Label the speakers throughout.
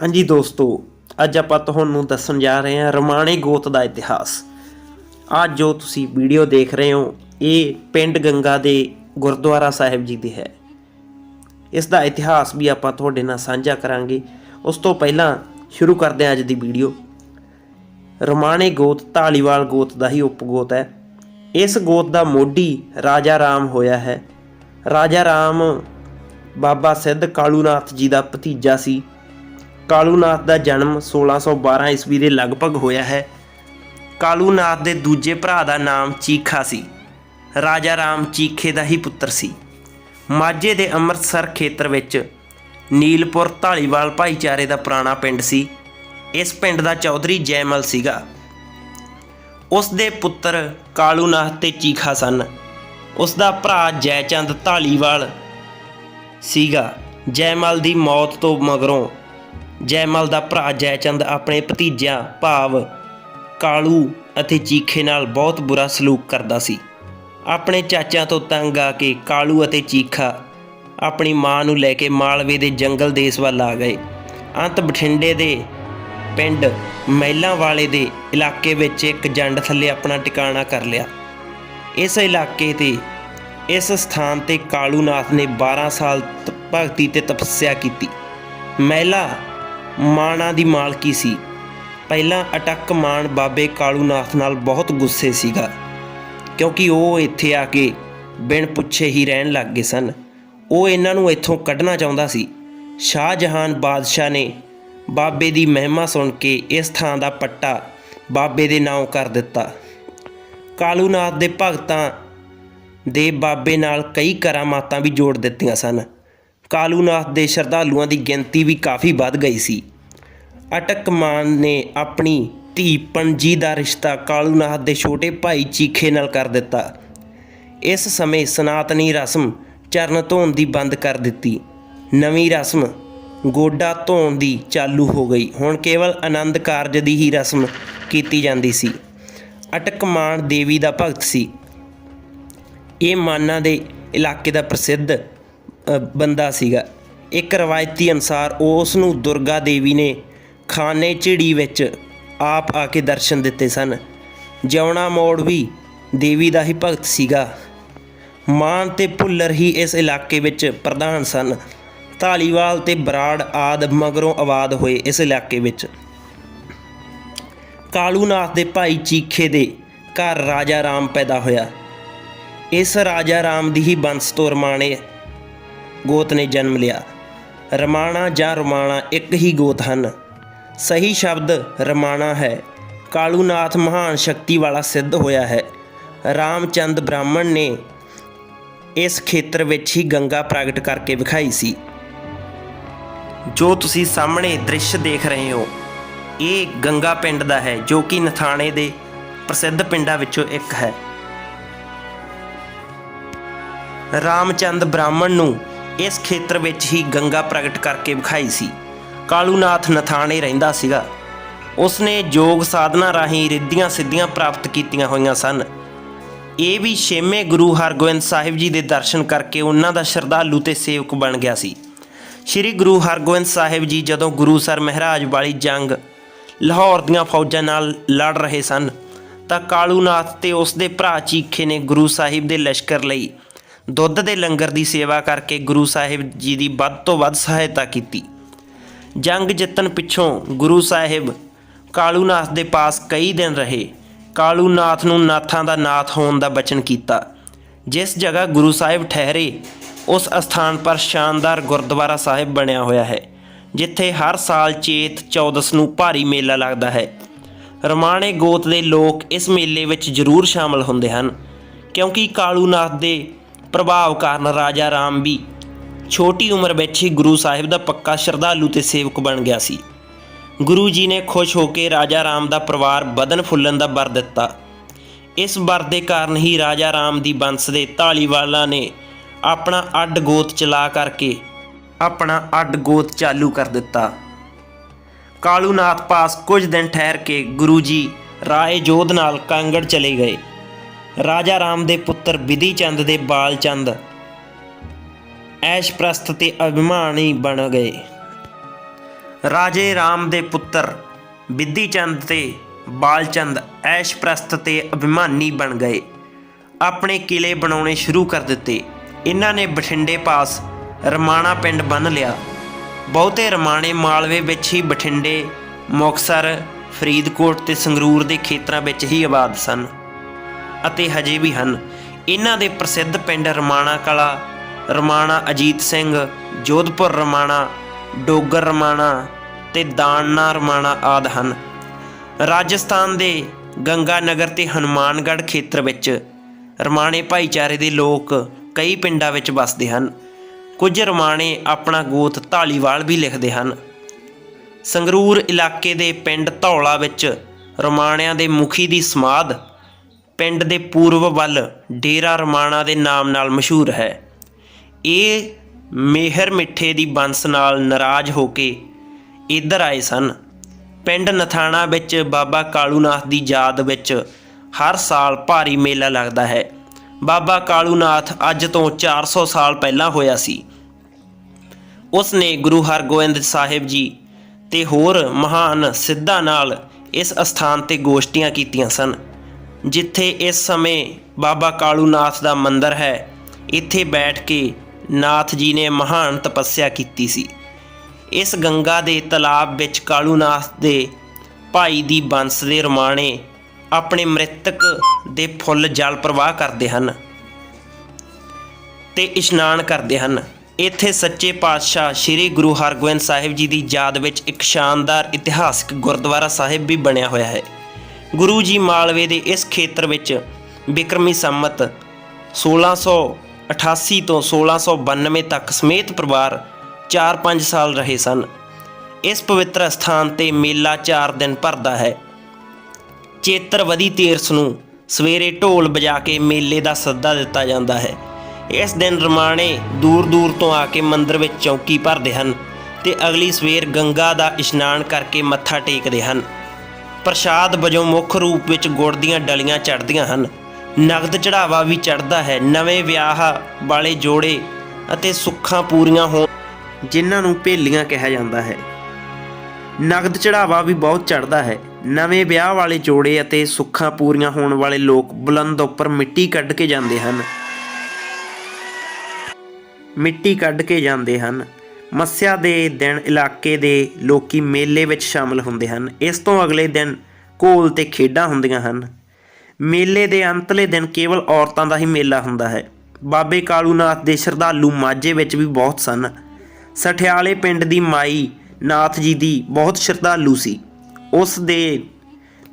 Speaker 1: ਹਾਂਜੀ ਦੋਸਤੋ, ਅੱਜ ਆਪਾਂ ਤੁਹਾਨੂੰ ਦੱਸਣ ਜਾ ਰਹੇ ਹਾਂ ਰਮਾਣੇ ਗੋਤ ਦਾ ਇਤਿਹਾਸ। ਅੱਜ ਜੋ ਤੁਸੀਂ ਵੀਡੀਓ ਦੇਖ ਰਹੇ ਹੋ, ਇਹ ਪਿੰਡ ਗੰਗਾ ਦੇ ਗੁਰਦੁਆਰਾ ਸਾਹਿਬ ਜੀ ਦੀ ਹੈ। ਇਸ ਦਾ ਇਤਿਹਾਸ ਵੀ ਆਪਾਂ ਤੁਹਾਡੇ ਨਾਲ ਸਾਂਝਾ ਕਰਾਂਗੇ। ਉਸ ਤੋਂ ਪਹਿਲਾਂ ਸ਼ੁਰੂ ਕਰਦੇ ਹਾਂ ਅੱਜ ਦੀ ਵੀਡੀਓ। ਰਮਾਣੇ ਗੋਤ ਢਾਲੀਵਾਲ ਗੋਤ ਦਾ ਹੀ ਉਪਗੋਤ ਹੈ। ਇਸ ਗੋਤ ਦਾ ਮੋਢੀ ਰਾਜਾ ਰਾਮ ਹੋਇਆ ਹੈ। ਰਾਜਾ ਰਾਮ ਬਾਬਾ ਸਿੱਧ ਕਾਲੂਨਾਥ ਜੀ ਦਾ ਭਤੀਜਾ ਸੀ। ਕਾਲੂਨਾਥ ਦਾ ਜਨਮ 1612 ਈਸਵੀ ਦੇ ਲਗਭਗ ਹੋਇਆ ਹੈ। ਕਾਲੂਨਾਥ ਦੇ ਦੂਜੇ ਭਰਾ ਦਾ ਨਾਮ ਚੀਖਾ ਸੀ। ਰਾਜਾ ਰਾਮ ਚੀਖੇ ਦਾ ਹੀ ਪੁੱਤਰ ਸੀ। ਮਾਝੇ ਦੇ ਅੰਮ੍ਰਿਤਸਰ ਖੇਤਰ ਵਿੱਚ ਨੀਲਪੁਰ ਢਾਲੀਵਾਲ ਭਾਈਚਾਰੇ ਦਾ ਪੁਰਾਣਾ ਪਿੰਡ ਸੀ। ਇਸ ਪਿੰਡ ਦਾ ਚੌਧਰੀ ਜੈਮਲ ਸੀਗਾ। ਉਸ ਦੇ ਪੁੱਤਰ ਕਾਲੂਨਾਥ ਤੇ ਚੀਖਾ ਸਨ। ਉਸ ਦਾ ਭਰਾ ਜੈਚੰਦ ਢਾਲੀਵਾਲ ਸੀਗਾ। ਜੈਮਲ ਦੀ ਮੌਤ ਤੋਂ ਮਗਰੋਂ ਜੈਮਲ ਦਾ ਭਰਾ ਜੈਚੰਦ ਆਪਣੇ ਭਤੀਜਿਆਂ ਭਾਵ, ਕਾਲੂ ਅਤੇ ਚੀਖੇ ਨਾਲ ਬਹੁਤ ਬੁਰਾ ਸਲੂਕ ਕਰਦਾ ਸੀ। ਆਪਣੇ ਚਾਚਿਆਂ ਤੋਂ ਤੰਗ ਆ ਕੇ ਕਾਲੂ ਅਤੇ ਚੀਖਾ ਆਪਣੀ ਮਾਂ ਨੂੰ ਲੈ ਕੇ ਮਾਲਵੇ ਦੇ ਜੰਗਲ ਦੇਸ਼ ਵੱਲ ਆ ਗਏ। ਅੰਤ ਬਠਿੰਡੇ ਦੇ ਪਿੰਡ ਮਹਿਲਾਂ ਵਾਲੇ ਦੇ ਇਲਾਕੇ ਵਿੱਚ ਇੱਕ ਜੰਡ ਥੱਲੇ ਆਪਣਾ ਟਿਕਾਣਾ ਕਰ ਲਿਆ। ਇਸ ਇਲਾਕੇ ਤੇ, ਇਸ ਸਥਾਨ ਤੇ ਕਾਲੂ ਨਾਥ ਨੇ 12 ਸਾਲ ਭਗਤੀ ਤੇ ਤਪੱਸਿਆ ਕੀਤੀ। ਮਹਿਲਾ ਮਾਣਾ ਦੀ ਮਾਲਕੀ ਸੀ? ਪਹਿਲਾਂ ਅਟੱਕ ਮਾਨ ਬਾਬੇ ਕਾਲੂਨਾਥ ਨਾਲ ਬਹੁਤ ਗੁੱਸੇ ਸੀਗਾ, ਕਿਉਂਕਿ ਉਹ ਇੱਥੇ ਆ ਕੇ ਬਿਨ ਪੁੱਛੇ ਹੀ ਰਹਿਣ ਲੱਗ ਗਏ ਸਨ। ਉਹ ਇਹਨਾਂ ਨੂੰ ਇੱਥੋਂ ਕੱਢਣਾ ਚਾਹੁੰਦਾ ਸੀ। ਸ਼ਾਹ ਜਹਾਨ ਬਾਦਸ਼ਾਹ ਨੇ ਬਾਬੇ ਦੀ ਮਹਿਮਾ ਸੁਣ ਕੇ ਇਸ ਥਾਂ ਦਾ ਪੱਟਾ ਬਾਬੇ ਦੇ ਨਾਮ ਕਰ ਦਿੱਤਾ। ਕਾਲੂਨਾਥ ਦੇ ਭਗਤਾਂ ਦੇ ਬਾਬੇ ਨਾਲ ਕਈ ਕਰਾਮਾਤਾਂ ਵੀ ਜੋੜ ਦਿੱਤੀਆਂ ਸਨ। ਕਾਲੂਨਾਥ ਦੇ ਸ਼ਰਧਾਲੂਆਂ ਦੀ ਗਿਣਤੀ ਵੀ ਕਾਫੀ ਵੱਧ ਗਈ ਸੀ। ਅਟਕ ਮਾਨ ਨੇ ਆਪਣੀ ਧੀ ਪੰਜੀ ਦਾ ਰਿਸ਼ਤਾ ਕਾਲੂਨਾਥ ਦੇ ਛੋਟੇ ਭਾਈ ਚੀਖੇ ਨਾਲ ਕਰ ਦਿੱਤਾ। ਇਸ ਸਮੇਂ ਸਨਾਤਨੀ ਰਸਮ ਚਰਨ ਧੋਣ ਦੀ ਬੰਦ ਕਰ ਦਿੱਤੀ। ਨਵੀਂ ਰਸਮ ਗੋਡਾ ਧੋਣ ਦੀ ਚਾਲੂ ਹੋ ਗਈ। ਹੁਣ ਕੇਵਲ ਆਨੰਦ ਕਾਰਜ ਦੀ ਹੀ ਰਸਮ ਕੀਤੀ ਜਾਂਦੀ ਸੀ। ਅਟਕ ਮਾਨ ਦੇਵੀ ਦਾ ਭਗਤ ਸੀ। ਇਹ ਮਾਨਾ ਦੇ ਇਲਾਕੇ ਦਾ ਪ੍ਰਸਿੱਧ ਬੰਦਾ ਸੀਗਾ। ਇੱਕ ਰਵਾਇਤੀ ਅਨਸਾਰ ਉਸ ਨੂੰ ਦੁਰਗਾ ਦੇਵੀ ਨੇ ਖਾਨੇ ਝਿੜੀ ਵਿੱਚ ਆਪ ਆ ਕੇ ਦਰਸ਼ਨ ਦਿੱਤੇ ਸਨ। ਜਿਉਣਾ ਮੋੜ ਵੀ ਦੇਵੀ ਦਾ ਹੀ ਭਗਤ ਸੀਗਾ। ਮਾਨ ਤੇ ਭੁੱਲਰ ਹੀ ਇਸ ਇਲਾਕੇ ਵਿੱਚ ਪ੍ਰਧਾਨ ਸਨ। ਧਾਲੀਵਾਲ ਤੇ ਬਰਾੜ ਆਦ ਮਗਰੋਂ ਆਬਾਦ ਹੋਏ ਇਸ ਇਲਾਕੇ ਵਿੱਚ। ਕਾਲੂਨਾਥ ਦੇ ਭਾਈ ਚੀਖੇ ਦੇ ਘਰ ਰਾਜਾ ਰਾਮ ਪੈਦਾ ਹੋਇਆ। ਇਸ ਰਾਜਾ ਰਾਮ ਦੀ ਹੀ ਬੰਸ ਤੋਂ ਰਮਾਣੇ ਗੋਤ ਨੇ ਜਨਮ ਲਿਆ। ਰਮਾਣਾ ਜਾਂ ਰਮਾਣਾ ਇੱਕ ਹੀ ਗੋਤ ਹਨ। ਸਹੀ ਸ਼ਬਦ ਰਮਾਣਾ ਹੈ। ਕਾਲੂਨਾਥ ਮਹਾਨ ਸ਼ਕਤੀ ਵਾਲਾ ਸਿੱਧ ਹੋਇਆ ਹੈ। ਰਾਮਚੰਦ ਬ੍ਰਾਹਮਣ ਨੇ ਇਸ ਖੇਤਰ ਵਿੱਚ ਹੀ ਗੰਗਾ ਪ੍ਰਗਟ ਕਰਕੇ ਵਿਖਾਈ ਸੀ। ਜੋ ਤੁਸੀਂ ਸਾਹਮਣੇ ਦ੍ਰਿਸ਼ ਦੇਖ ਰਹੇ ਹੋ, ਇਹ ਗੰਗਾ ਪਿੰਡ ਦਾ ਹੈ, ਜੋ ਕਿ ਨਥਾਣੇ ਦੇ ਪ੍ਰਸਿੱਧ ਪਿੰਡਾਂ ਵਿੱਚੋਂ ਇੱਕ ਹੈ। ਰਾਮਚੰਦ ਬ੍ਰਾਹਮਣ ਨੂੰ ਇਸ ਖੇਤਰ ਵਿੱਚ ਹੀ ਗੰਗਾ ਪ੍ਰਗਟ ਕਰਕੇ ਵਿਖਾਈ ਸੀ। ਕਾਲੂਨਾਥ ਨਥਾਣੇ ਰਹਿੰਦਾ ਸੀਗਾ। ਉਸਨੇ ਯੋਗ ਸਾਧਨਾ ਰਾਹੀਂ ਰਿੱਧੀਆਂ ਸਿੱਧੀਆਂ ਪ੍ਰਾਪਤ ਕੀਤੀਆਂ ਹੋਈਆਂ ਸਨ। ਇਹ ਵੀ ਛੇਵੇਂ ਗੁਰੂ ਹਰਗੋਬਿੰਦ ਸਾਹਿਬ ਜੀ ਦੇ ਦਰਸ਼ਨ ਕਰਕੇ ਉਹਨਾਂ ਦਾ ਸ਼ਰਧਾਲੂ ਤੇ ਸੇਵਕ ਬਣ ਗਿਆ ਸੀ। ਸ੍ਰੀ ਗੁਰੂ ਹਰਗੋਬਿੰਦ ਸਾਹਿਬ ਜੀ ਜਦੋਂ ਗੁਰੂ ਸਰ ਮਹਾਰਾਜ ਵਾਲੀ ਜੰਗ ਲਾਹੌਰ ਦੀਆਂ ਫੌਜਾਂ ਨਾਲ ਲੜ ਰਹੇ ਸਨ, ਤਾਂ ਕਾਲੂਨਾਥ ਤੇ ਉਸ ਦੇ ਭਰਾ ਚੀਖੇ ਨੇ ਗੁਰੂ ਸਾਹਿਬ ਦੇ ਲਸ਼ਕਰ ਲਈ ਦੁੱਧ ਦੇ ਲੰਗਰ ਦੀ ਸੇਵਾ ਕਰਕੇ ਗੁਰੂ ਸਾਹਿਬ ਜੀ ਦੀ ਵੱਧ ਤੋਂ ਵੱਧ ਸਹਾਇਤਾ ਕੀਤੀ। ਜੰਗ ਜਿੱਤਣ ਪਿੱਛੋਂ ਗੁਰੂ ਸਾਹਿਬ ਕਾਲੂਨਾਥ ਦੇ ਪਾਸ ਕਈ ਦਿਨ ਰਹੇ। ਕਾਲੂਨਾਥ ਨੂੰ ਨਾਥਾਂ ਦਾ ਨਾਥ ਹੋਣ ਦਾ ਬਚਨ ਕੀਤਾ। ਜਿਸ ਜਗ੍ਹਾ ਗੁਰੂ ਸਾਹਿਬ ਠਹਿਰੇ, ਉਸ ਅਸਥਾਨ ਪਰ ਸ਼ਾਨਦਾਰ ਗੁਰਦੁਆਰਾ ਸਾਹਿਬ ਬਣਿਆ ਹੋਇਆ ਹੈ, ਜਿੱਥੇ ਹਰ ਸਾਲ ਚੇਤ 14 ਨੂੰ ਭਾਰੀ ਮੇਲਾ ਲੱਗਦਾ ਹੈ। ਰਮਾਣੇ ਗੋਤ ਦੇ ਲੋਕ ਇਸ ਮੇਲੇ ਵਿੱਚ ਜ਼ਰੂਰ ਸ਼ਾਮਲ ਹੁੰਦੇ ਹਨ, ਕਿਉਂਕਿ ਕਾਲੂਨਾਥ ਦੇ ਪ੍ਰਭਾਵ ਕਾਰਨ ਰਾਜਾ ਰਾਮ ਵੀ ਛੋਟੀ ਉਮਰ ਵਿੱਚ ਹੀ ਗੁਰੂ ਸਾਹਿਬ ਦਾ ਪੱਕਾ ਸ਼ਰਧਾਲੂ ਤੇ ਸੇਵਕ ਬਣ ਗਿਆ ਸੀ। ਗੁਰੂ ਜੀ ਨੇ ਖੁਸ਼ ਹੋ ਕੇ ਰਾਜਾ ਰਾਮ ਦਾ ਪਰਿਵਾਰ ਬਦਨ ਫੁੱਲਣ ਦਾ ਵਰ ਦਿੱਤਾ। ਇਸ ਵਰ ਦੇ ਕਾਰਨ ਹੀ ਰਾਜਾ ਰਾਮ ਦੀ ਬੰਸ ਦੇ ਢਾਲੀਵਾਲਾਂ ਨੇ ਆਪਣਾ ਅੱਡ ਗੋਤ ਚਲਾ ਕਰਕੇ ਆਪਣਾ ਅੱਡ ਗੋਤ ਚਾਲੂ ਕਰ ਦਿੱਤਾ। ਕਾਲੂਨਾਥ ਪਾਸ ਕੁਝ ਦਿਨ ਠਹਿਰ ਕੇ ਗੁਰੂ ਜੀ ਰਾਏ ਜੋਧ ਨਾਲ ਕਾਂਗੜ ਚਲੇ ਗਏ। ਰਾਜਾ ਰਾਮ ਦੇ ਪੁੱਤਰ ਵਿਧੀ ਚੰਦ ਦੇ ਬਾਲ ਚੰਦ ਐਸ਼ ਪ੍ਰਸਤ ਤੇ ਅਭਿਮਾਨੀ ਬਣ ਗਏ। ਰਾਜੇ ਰਾਮ ਦੇ ਪੁੱਤਰ ਬਿੱਧੀ ਚੰਦ ਤੇ ਐਸ਼ ਪ੍ਰਸਤ ਤੇ ਅਭਿਮਾਨੀ ਬਣ ਗਏ। ਆਪਣੇ ਕਿਲੇ ਬਣਾਉਣੇ ਸ਼ੁਰੂ ਕਰ ਦਿੱਤੇ। ਇਹਨਾਂ ਨੇ ਬਠਿੰਡੇ ਪਾਸ ਰਮਾਣਾ ਪਿੰਡ ਬੰਨ ਲਿਆ। ਬਹੁਤੇ ਰਮਾਣੇ ਮਾਲਵੇ ਵਿੱਚ ਹੀ ਬਠਿੰਡੇ, ਮੁਕਤਸਰ, ਫਰੀਦਕੋਟ ਤੇ ਸੰਗਰੂਰ ਦੇ ਖੇਤਰਾਂ ਵਿੱਚ ਹੀ ਆਬਾਦ ਸਨ। ਅਤੇ ਹਜੇ ਵੀ ਹਨ। ਇਹਨਾਂ ਦੇ ਪ੍ਰਸਿੱਧ ਪਿੰਡ ਰਮਾਣਾ ਕਲਾ, ਰਮਾਣਾ ਅਜੀਤ ਸਿੰਘ, ਜੋਧਪੁਰ ਰਮਾਣਾ, ਡੋਗਰ ਰਮਾਣਾ ਤੇ ਦਾਨਨਾ ਰਮਾਣਾ ਆਦ ਹਨ। ਰਾਜਸਥਾਨ ਦੇ ਗੰਗਾ ਨਗਰ ਤੇ ਹਨੂਮਾਨਗੜ੍ਹ ਖੇਤਰ ਵਿੱਚ ਰਮਾਣੇ ਭਾਈਚਾਰੇ ਦੇ ਲੋਕ ਕਈ ਪਿੰਡਾਂ ਵਿੱਚ ਵੱਸਦੇ ਹਨ। ਕੁਝ ਰਮਾਣੇ ਆਪਣਾ ਗੋਤ ਢਾਲੀਵਾਲ ਵੀ ਲਿਖਦੇ ਹਨ। ਸੰਗਰੂਰ ਇਲਾਕੇ ਦੇ ਪਿੰਡ ਧੌਲਾ ਵਿੱਚ ਰਮਾਣਿਆਂ ਦੇ ਮੁਖੀ ਦੀ ਸਮਾਧ ਪਿੰਡ ਦੇ ਪੂਰਬ ਵੱਲ ਡੇਰਾ ਰਮਾਣਾ ਦੇ ਨਾਮ ਨਾਲ ਮਸ਼ਹੂਰ ਹੈ। ਇਹ ਮੇਹਰ ਮਿੱਠੇ ਦੀ ਬੰਸ ਨਾਲ ਨਾਰਾਜ਼ ਹੋ ਕੇ ਇੱਧਰ ਆਏ ਸਨ। ਪਿੰਡ ਨਥਾਣਾ ਵਿੱਚ ਬਾਬਾ ਕਾਲੂਨਾਥ ਦੀ ਯਾਦ ਵਿੱਚ ਹਰ ਸਾਲ ਭਾਰੀ ਮੇਲਾ ਲੱਗਦਾ ਹੈ। ਬਾਬਾ ਕਾਲੂਨਾਥ ਅੱਜ ਤੋਂ 400 ਸਾਲ ਪਹਿਲਾਂ ਹੋਇਆ ਸੀ। ਉਸ ਨੇ ਗੁਰੂ ਹਰਗੋਬਿੰਦ ਸਾਹਿਬ ਜੀ ਤੇ ਹੋਰ ਮਹਾਨ ਸਿੱਧਾਂ ਨਾਲ ਇਸ ਅਸਥਾਨ ਤੇ ਗੋਸ਼ਟੀਆਂ ਕੀਤੀਆਂ ਸਨ। ਜਿੱਥੇ ਇਸ ਸਮੇਂ ਬਾਬਾ ਕਾਲੂਨਾਥ ਦਾ ਮੰਦਿਰ ਹੈ, ਇੱਥੇ ਬੈਠ ਕੇ ਨਾਥ ਜੀ ਨੇ ਮਹਾਨ ਤਪੱਸਿਆ ਕੀਤੀ ਸੀ। ਇਸ ਗੰਗਾ ਦੇ ਤਲਾਬ ਵਿੱਚ ਕਾਲੂ ਨਾਥ ਦੇ ਭਾਈ ਦੀ ਬੰਸ ਦੇ ਰਮਾਣੇ ਆਪਣੇ ਮ੍ਰਿਤਕ ਦੇ ਫੁੱਲ ਜਲ ਪ੍ਰਵਾਹ ਕਰਦੇ ਹਨ ਤੇ ਇਸ਼ਨਾਨ ਕਰਦੇ ਹਨ। ਇੱਥੇ ਸੱਚੇ ਪਾਤਸ਼ਾਹ ਸ੍ਰੀ ਗੁਰੂ ਹਰਗੋਬਿੰਦ ਸਾਹਿਬ ਜੀ ਦੀ ਯਾਦ ਵਿੱਚ ਇੱਕ ਸ਼ਾਨਦਾਰ ਇਤਿਹਾਸਕ ਗੁਰਦੁਆਰਾ ਸਾਹਿਬ ਵੀ ਬਣਿਆ ਹੋਇਆ ਹੈ। ਗੁਰੂ ਜੀ ਮਾਲਵੇ ਦੇ ਇਸ ਖੇਤਰ ਵਿੱਚ ਬਿਕਰਮੀ ਸੰਮਤ 1688 ਤੋਂ 1692 ਤੱਕ ਸਮੇਤ ਪਰਿਵਾਰ 4-5 ਸਾਲ ਰਹੇ ਸਨ। ਇਸ ਪਵਿੱਤਰ ਸਥਾਨ ਤੇ ਮੇਲਾ 4 ਦਿਨ ਭਰਦਾ ਹੈ। ਚੇਤਰਵਦੀ ਤੀਰਥ ਨੂੰ ਸਵੇਰੇ ਢੋਲ ਵਜਾ ਕੇ ਮੇਲੇ ਦਾ ਸੱਦਾ ਦਿੱਤਾ ਜਾਂਦਾ ਹੈ। ਇਸ ਦਿਨ ਰਮਾਣੇ ਦੂਰ ਦੂਰ ਤੋਂ ਆ ਕੇ ਮੰਦਰ ਵਿੱਚ ਚੌਕੀ ਭਰਦੇ ਹਨ ਤੇ ਅਗਲੀ ਸਵੇਰ ਗੰਗਾ ਦਾ ਇਸ਼ਨਾਨ ਕਰਕੇ ਮੱਥਾ ਟੇਕਦੇ ਹਨ। ਪ੍ਰਸ਼ਾਦ ਵਜੋਂ ਮੁੱਖ ਰੂਪ ਵਿੱਚ ਗੁੜ ਦੀਆਂ ਡਲੀਆਂ ਚੜ੍ਹਦੀਆਂ ਹਨ। ਨਗਦ ਚੜਾਵਾ ਵੀ ਚੜ੍ਹਦਾ ਹੈ। ਨਵੇਂ ਵਿਆਹ ਵਾਲੇ ਜੋੜੇ ਅਤੇ ਸੁੱਖਾਂ ਪੂਰੀਆਂ ਹੋਣ, ਜਿਨ੍ਹਾਂ ਨੂੰ ਭੇਲੀਆਂ ਕਿਹਾ ਜਾਂਦਾ ਹੈ। ਨਗਦ ਚੜਾਵਾ ਵੀ ਬਹੁਤ ਚੜਦਾ ਹੈ। ਨਵੇਂ ਵਿਆਹ ਵਾਲੇ ਜੋੜੇ ਅਤੇ ਸੁੱਖਾਂ ਪੂਰੀਆਂ ਹੋਣ ਵਾਲੇ ਲੋਕ ਬੁਲੰਦ ਉੱਪਰ ਮਿੱਟੀ ਕੱਢ ਕੇ ਜਾਂਦੇ ਹਨ। ਮਿੱਟੀ ਕੱਢ ਕੇ ਜਾਂਦੇ ਹਨ। ਮੱਸਿਆ ਦੇ ਦਿਨ ਇਲਾਕੇ ਦੇ ਲੋਕੀ ਮੇਲੇ ਵਿੱਚ ਸ਼ਾਮਲ ਹੁੰਦੇ ਹਨ। ਇਸ ਤੋਂ ਅਗਲੇ ਦਿਨ ਘੋਲ ਤੇ ਖੇਡਾਂ ਹੁੰਦੀਆਂ ਹਨ। ਮੇਲੇ ਦੇ ਅੰਤਲੇ ਦਿਨ ਕੇਵਲ ਔਰਤਾਂ ਦਾ ਹੀ ਮੇਲਾ ਹੁੰਦਾ ਹੈ। ਬਾਬੇ ਕਾਲੂਨਾਥ ਦੇ ਸ਼ਰਧਾਲੂ ਮਾਝੇ ਵਿੱਚ ਵੀ ਬਹੁਤ ਸਨ। ਸਠਿਆਲੇ ਪਿੰਡ ਦੀ ਮਾਈ ਨਾਥ ਜੀ ਦੀ ਬਹੁਤ ਸ਼ਰਧਾਲੂ ਸੀ। ਉਸ ਦੇ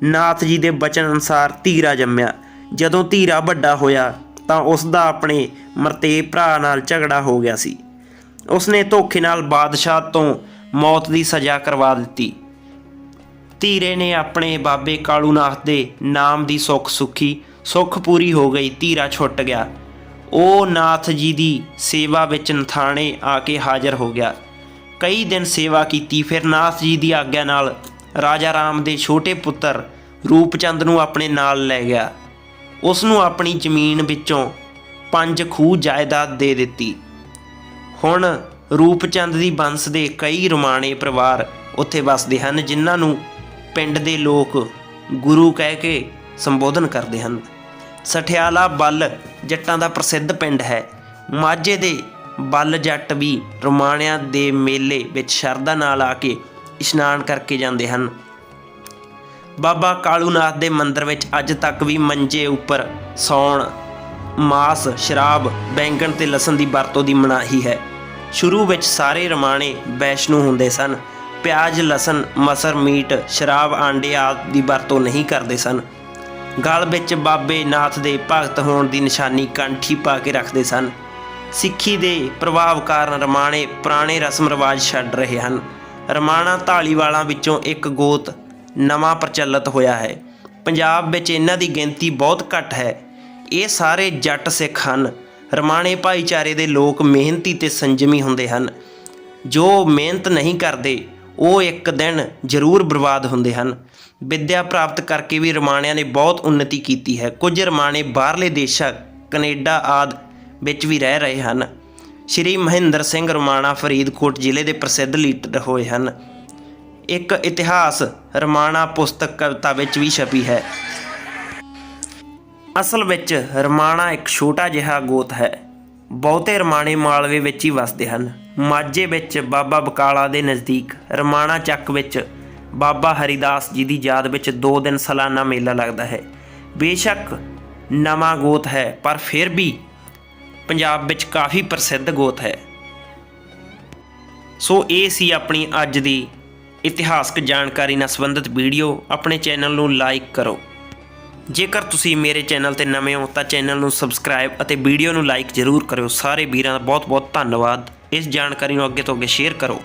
Speaker 1: ਨਾਥ ਜੀ ਦੇ ਬਚਨ ਅਨੁਸਾਰ ਧੀਰਾ ਜੰਮਿਆ। ਜਦੋਂ ਧੀਰਾ ਵੱਡਾ ਹੋਇਆ ਤਾਂ ਉਸ ਦਾ ਆਪਣੇ ਮਰਤੇ ਭਰਾ ਨਾਲ ਝਗੜਾ ਹੋ ਗਿਆ ਸੀ। ਉਸਨੇ ਧੋਖੇ ਨਾਲ ਬਾਦਸ਼ਾਹ ਤੋਂ ਮੌਤ ਦੀ ਸਜ਼ਾ ਕਰਵਾ ਦਿੱਤੀ। ਧੀਰੇ ਨੇ ਆਪਣੇ ਬਾਬੇ ਕਾਲੂਨਾਥ ਦੇ ਨਾਮ ਦੀ ਸੁੱਖ ਸੁਖੀ, ਸੁੱਖ ਪੂਰੀ ਹੋ ਗਈ, ਧੀਰਾ ਛੁੱਟ ਗਿਆ। ਉਹ ਨਾਥ ਜੀ ਦੀ ਸੇਵਾ ਵਿੱਚ ਨਥਾਣੇ ਆ ਕੇ ਹਾਜ਼ਰ ਹੋ ਗਿਆ। ਕਈ ਦਿਨ ਸੇਵਾ ਕੀਤੀ, ਫਿਰ ਨਾਥ ਜੀ ਦੀ ਆਗਿਆ ਨਾਲ ਰਾਜਾ ਰਾਮ ਦੇ ਛੋਟੇ ਪੁੱਤਰ ਰੂਪਚੰਦ ਨੂੰ ਆਪਣੇ ਨਾਲ ਲੈ ਗਿਆ। ਉਸ ਨੂੰ ਆਪਣੀ ਜ਼ਮੀਨ ਵਿੱਚੋਂ ਪੰਜ ਖੂਹ ਜਾਇਦਾਦ ਦੇ ਦਿੱਤੀ। ਹੁਣ ਰੂਪਚੰਦ ਦੀ ਬੰਸ ਦੇ ਕਈ ਰਮਾਣੇ ਪਰਿਵਾਰ ਉੱਥੇ ਵੱਸਦੇ ਹਨ, ਜਿਨ੍ਹਾਂ ਨੂੰ ਪਿੰਡ ਦੇ ਲੋਕ ਗੁਰੂ ਕਹਿ ਕੇ ਸੰਬੋਧਨ ਕਰਦੇ ਹਨ। ਸਠਿਆਲਾ ਬੱਲ ਜੱਟਾਂ ਦਾ ਪ੍ਰਸਿੱਧ ਪਿੰਡ ਹੈ। ਮਾਝੇ ਦੇ ਬੱਲ ਜੱਟ ਵੀ ਰਮਾਣਿਆਂ ਦੇ ਮੇਲੇ ਵਿੱਚ ਸ਼ਰਧਾ ਨਾਲ ਆ ਕੇ ਇਸ਼ਨਾਨ ਕਰਕੇ ਜਾਂਦੇ ਹਨ। ਬਾਬਾ ਕਾਲੂਨਾਥ ਦੇ ਮੰਦਿਰ ਵਿੱਚ ਅੱਜ ਤੱਕ ਵੀ ਮੰਜੇ ਉੱਪਰ ਸੌਣ, ਮਾਸ, ਸ਼ਰਾਬ, ਬੈਂਗਣ ਤੇ ਲਸਣ ਦੀ ਵਰਤੋਂ ਦੀ ਮਨਾਹੀ ਹੈ। ਸ਼ੁਰੂ ਵਿੱਚ ਸਾਰੇ ਰਮਾਣੇ ਵੈਸ਼ਨੂ ਹੁੰਦੇ ਸਨ। ਪਿਆਜ਼, ਲਸਣ, ਮਸਰ, ਮੀਟ, ਸ਼ਰਾਬ, ਆਂਡੇ ਆਦਿ ਦੀ ਵਰਤੋਂ ਨਹੀਂ ਕਰਦੇ ਸਨ। ਗਲ ਵਿੱਚ ਬਾਬੇ ਨਾਥ ਦੇ ਭਗਤ ਹੋਣ ਦੀ ਨਿਸ਼ਾਨੀ ਕੰਠੀ ਪਾ ਕੇ ਰੱਖਦੇ ਸਨ। ਸਿੱਖੀ ਦੇ ਪ੍ਰਭਾਵ ਕਾਰਨ ਰਮਾਣੇ ਪੁਰਾਣੇ ਰਸਮ ਰਿਵਾਜ ਛੱਡ ਰਹੇ ਹਨ। ਰਮਾਣਾ ਢਾਲੀਵਾਲਾਂ ਵਿੱਚੋਂ ਇੱਕ ਗੋਤ ਨਵਾਂ ਪ੍ਰਚਲਿਤ ਹੋਇਆ ਹੈ। ਪੰਜਾਬ ਵਿੱਚ ਇਹਨਾਂ ਦੀ ਗਿਣਤੀ ਬਹੁਤ ਘੱਟ ਹੈ। ਇਹ ਸਾਰੇ ਜੱਟ ਸਿੱਖ ਹਨ। ਰਮਾਣੇ ਭਾਈਚਾਰੇ ਦੇ ਲੋਕ ਮਿਹਨਤੀ ਤੇ ਸੰਜਮੀ ਹੁੰਦੇ ਹਨ। ਜੋ ਮਿਹਨਤ ਨਹੀਂ ਕਰਦੇ, ਉਹ ਇੱਕ ਦਿਨ ਜ਼ਰੂਰ ਬਰਬਾਦ ਹੁੰਦੇ ਹਨ। ਵਿੱਦਿਆ ਪ੍ਰਾਪਤ ਕਰਕੇ ਵੀ ਰਮਾਣਿਆਂ ਨੇ ਬਹੁਤ ਉੱਨਤੀ ਕੀਤੀ ਹੈ। ਕੁਝ ਰਮਾਣੇ ਬਾਹਰਲੇ ਦੇਸ਼ਾਂ, ਕੈਨੇਡਾ ਆਦਿ ਵਿੱਚ ਵੀ ਰਹਿ ਰਹੇ ਹਨ। ਸ਼੍ਰੀ ਮਹਿੰਦਰ ਸਿੰਘ ਰਮਾਣਾ ਫਰੀਦਕੋਟ ਜ਼ਿਲ੍ਹੇ ਦੇ ਪ੍ਰਸਿੱਧ ਲੀਡਰ ਹੋਏ ਹਨ। ਇੱਕ ਇਤਿਹਾਸ ਰਮਾਣਾ ਪੁਸਤਕ ਕਵਿਤਾ ਵਿੱਚ ਵੀ ਛਪੀ ਹੈ। ਅਸਲ ਵਿੱਚ ਰਮਾਣਾ ਇੱਕ ਛੋਟਾ ਜਿਹਾ ਗੋਤ ਹੈ। ਬਹੁਤੇ ਰਮਾਣੇ ਮਾਲਵੇ ਵਿੱਚ ਹੀ ਵਸਦੇ ਹਨ। ਮਾਝੇ ਵਿੱਚ ਬਾਬਾ ਬਕਾਲਾ ਦੇ ਨਜ਼ਦੀਕ, ਰਮਾਣਾ ਚੱਕ ਵਿੱਚ ਬਾਬਾ ਹਰੀਦਾਸ ਜੀ ਦੀ ਯਾਦ ਵਿੱਚ 2 ਦਿਨ ਸਾਲਾਨਾ ਮੇਲਾ ਲੱਗਦਾ ਹੈ। ਬੇਸ਼ੱਕ ਨਵਾਂ ਗੋਤ ਹੈ, ਪਰ ਫਿਰ ਵੀ ਪੰਜਾਬ ਵਿੱਚ ਕਾਫੀ ਪ੍ਰਸਿੱਧ ਗੋਤ ਹੈ। ਸੋ ਇਹ ਸੀ ਆਪਣੀ ਅੱਜ ਦੀ ਇਤਿਹਾਸਕ ਜਾਣਕਾਰੀ ਨਾਲ ਸੰਬੰਧਿਤ ਵੀਡੀਓ। ਆਪਣੇ ਚੈਨਲ ਨੂੰ ਲਾਈਕ ਕਰੋ। ਜੇਕਰ ਤੁਸੀਂ ਮੇਰੇ ਚੈਨਲ ਤੇ ਨਵੇਂ ਹੋ ਤਾਂ ਚੈਨਲ ਨੂੰ ਸਬਸਕ੍ਰਾਈਬ ਅਤੇ ਵੀਡੀਓ ਨੂੰ ਲਾਈਕ ਜ਼ਰੂਰ ਕਰਿਓ। ਸਾਰੇ ਵੀਰਾਂ ਦਾ ਬਹੁਤ ਬਹੁਤ ਧੰਨਵਾਦ। ਇਸ ਜਾਣਕਾਰੀ ਨੂੰ ਅੱਗੇ ਤੋਂ ਅੱਗੇ ਸ਼ੇਅਰ ਕਰੋ।